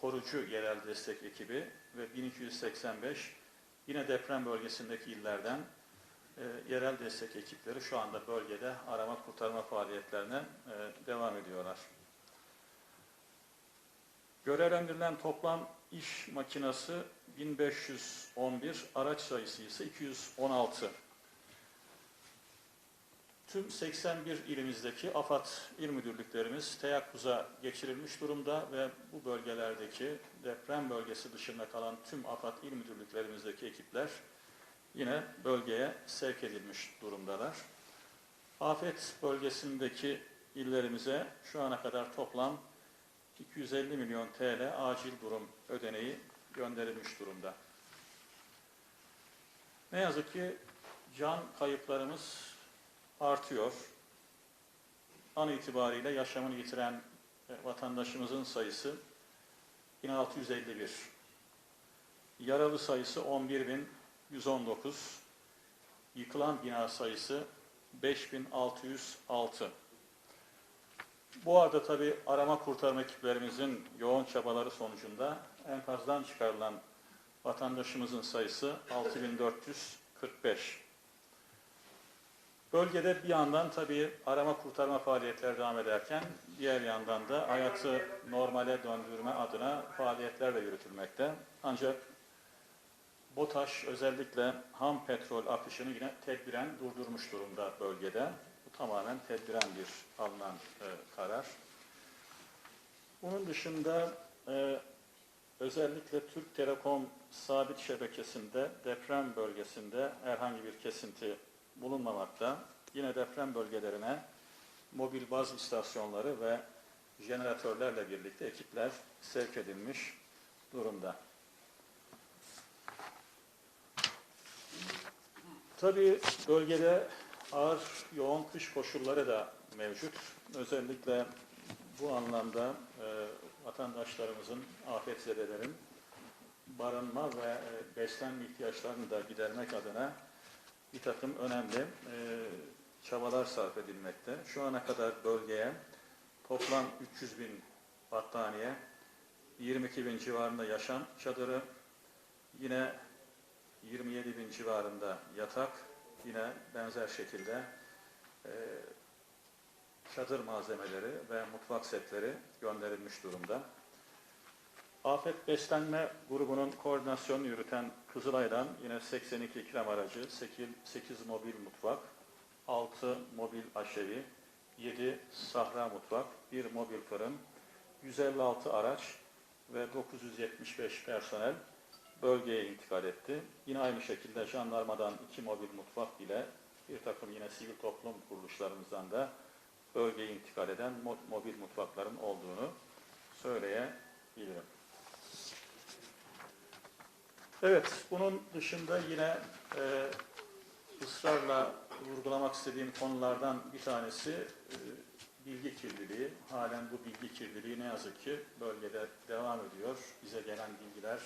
korucu yerel destek ekibi ve 1285 yine deprem bölgesindeki illerden e, yerel destek ekipleri şu anda bölgede arama kurtarma faaliyetlerine e, devam ediyorlar. Görevlendirilen toplam iş makinası 1511, araç sayısı ise 216. Tüm 81 ilimizdeki AFAD il müdürlüklerimiz teyakkuza geçirilmiş durumda ve bu bölgelerdeki deprem bölgesi dışında kalan tüm AFAD il müdürlüklerimizdeki ekipler yine bölgeye sevk edilmiş durumdalar. Afet bölgesindeki illerimize şu ana kadar toplam 250 milyon TL acil durum ödeneği gönderilmiş durumda. Ne yazık ki can kayıplarımız artıyor. An itibariyle yaşamını yitiren e, vatandaşımızın sayısı 1651. Yaralı sayısı 11.119. Yıkılan bina sayısı 5606. Bu arada tabi arama kurtarma ekiplerimizin yoğun çabaları sonucunda enkazdan çıkarılan vatandaşımızın sayısı 6445. Bölgede bir yandan tabii arama kurtarma faaliyetleri devam ederken diğer yandan da hayatı normale döndürme adına faaliyetler de yürütülmekte. Ancak BOTAŞ özellikle ham petrol akışını yine tedbiren durdurmuş durumda bölgede. Bu tamamen tedbiren bir alınan e, karar. Bunun dışında e, özellikle Türk Telekom sabit şebekesinde deprem bölgesinde herhangi bir kesinti bulunmamakta. Yine deprem bölgelerine mobil baz istasyonları ve jeneratörlerle birlikte ekipler sevk edilmiş durumda. Tabii bölgede ağır yoğun kış koşulları da mevcut. Özellikle bu anlamda e, vatandaşlarımızın, afetzedelerin barınma ve e, beslenme ihtiyaçlarını da gidermek adına bir takım önemli e, çabalar sarf edilmekte. Şu ana kadar bölgeye toplam 300 bin battaniye, 22 bin civarında yaşam çadırı, yine 27 bin civarında yatak, yine benzer şekilde e, çadır malzemeleri ve mutfak setleri gönderilmiş durumda. Afet Beslenme grubunun koordinasyonunu yürüten Kızılay'dan yine 82 ikram aracı, 8, 8 mobil mutfak, 6 mobil aşevi, 7 sahra mutfak, 1 mobil fırın, 156 araç ve 975 personel bölgeye intikal etti. Yine aynı şekilde jandarmadan 2 mobil mutfak ile bir takım yine sivil toplum kuruluşlarımızdan da bölgeye intikal eden mobil mutfakların olduğunu söyleyebilirim. Evet, bunun dışında yine e, ısrarla vurgulamak istediğim konulardan bir tanesi e, bilgi kirliliği. Halen bu bilgi kirliliği ne yazık ki bölgede devam ediyor. Bize gelen bilgiler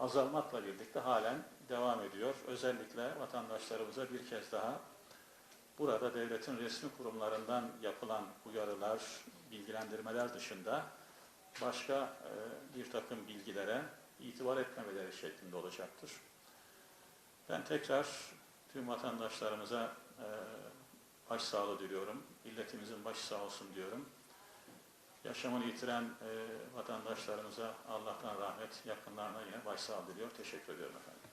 azalmakla birlikte halen devam ediyor. Özellikle vatandaşlarımıza bir kez daha burada devletin resmi kurumlarından yapılan uyarılar, bilgilendirmeler dışında başka e, bir takım bilgilere itibar etmemeleri şeklinde olacaktır. Ben tekrar tüm vatandaşlarımıza e, başsağlığı diliyorum. Milletimizin başı sağ olsun diyorum. Yaşamını yitiren e, vatandaşlarımıza Allah'tan rahmet, yakınlarına yine başsağlığı diliyor. Teşekkür ediyorum efendim.